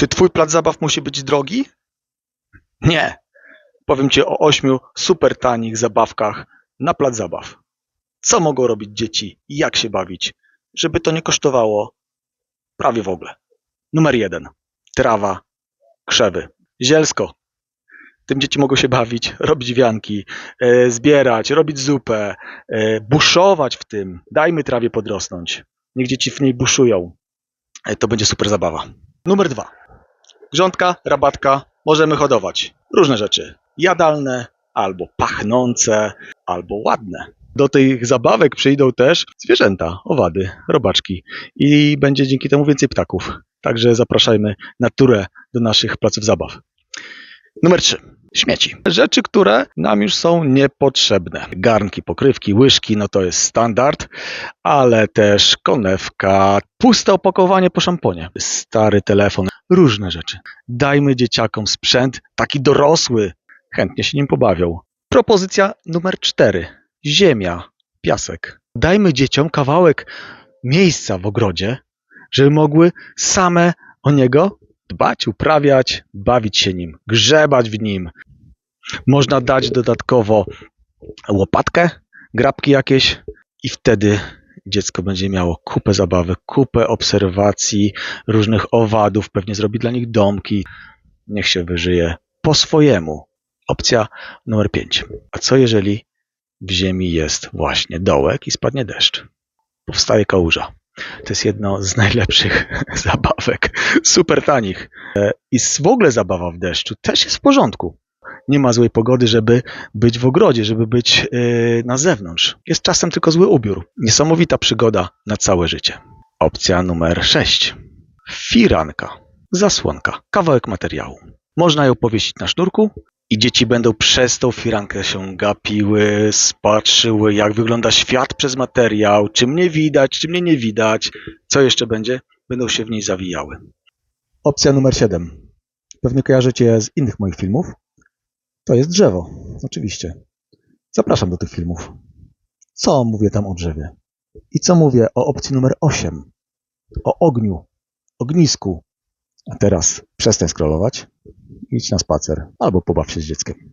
Czy twój plac zabaw musi być drogi? Nie. Powiem ci o ośmiu super tanich zabawkach na plac zabaw. Co mogą robić dzieci i jak się bawić, żeby to nie kosztowało prawie w ogóle. Numer jeden. Trawa, krzewy, zielsko. Tym dzieci mogą się bawić, robić wianki, e, zbierać, robić zupę, e, buszować w tym. Dajmy trawie podrosnąć. Niech dzieci w niej buszują. E, to będzie super zabawa. Numer dwa. Grządka, rabatka, możemy hodować. Różne rzeczy. Jadalne, albo pachnące, albo ładne. Do tych zabawek przyjdą też zwierzęta, owady, robaczki i będzie dzięki temu więcej ptaków. Także zapraszajmy naturę do naszych placów zabaw. Numer 3. Śmieci. Rzeczy, które nam już są niepotrzebne. Garnki, pokrywki, łyżki, no to jest standard, ale też konewka, puste opakowanie po szamponie, stary telefon, różne rzeczy. Dajmy dzieciakom sprzęt taki dorosły, chętnie się nim pobawią. Propozycja numer 4. Ziemia, piasek. Dajmy dzieciom kawałek miejsca w ogrodzie, żeby mogły same o niego dbać, uprawiać, bawić się nim, grzebać w nim. Można dać dodatkowo łopatkę, grabki jakieś i wtedy dziecko będzie miało kupę zabawek, kupę obserwacji różnych owadów, pewnie zrobi dla nich domki. Niech się wyżyje po swojemu. Opcja numer 5. A co jeżeli w ziemi jest właśnie dołek i spadnie deszcz? Powstaje kałuża. To jest jedno z najlepszych zabawek, super tanich. E, I w ogóle zabawa w deszczu też jest w porządku. Nie ma złej pogody, żeby być w ogrodzie, żeby być e, na zewnątrz. Jest czasem tylko zły ubiór. Niesamowita przygoda na całe życie. Opcja numer 6. Firanka. Zasłonka. Kawałek materiału. Można ją powiesić na sznurku i dzieci będą przez tą firankę się gapiły, spatrzyły, jak wygląda świat przez materiał, czy mnie widać, czy mnie nie widać. Co jeszcze będzie? Będą się w niej zawijały. Opcja numer 7. Pewnie kojarzycie z innych moich filmów. To jest drzewo, oczywiście. Zapraszam do tych filmów. Co mówię tam o drzewie? I co mówię o opcji numer 8? O ogniu, ognisku. A teraz przestań scrollować, idź na spacer albo pobaw się z dzieckiem.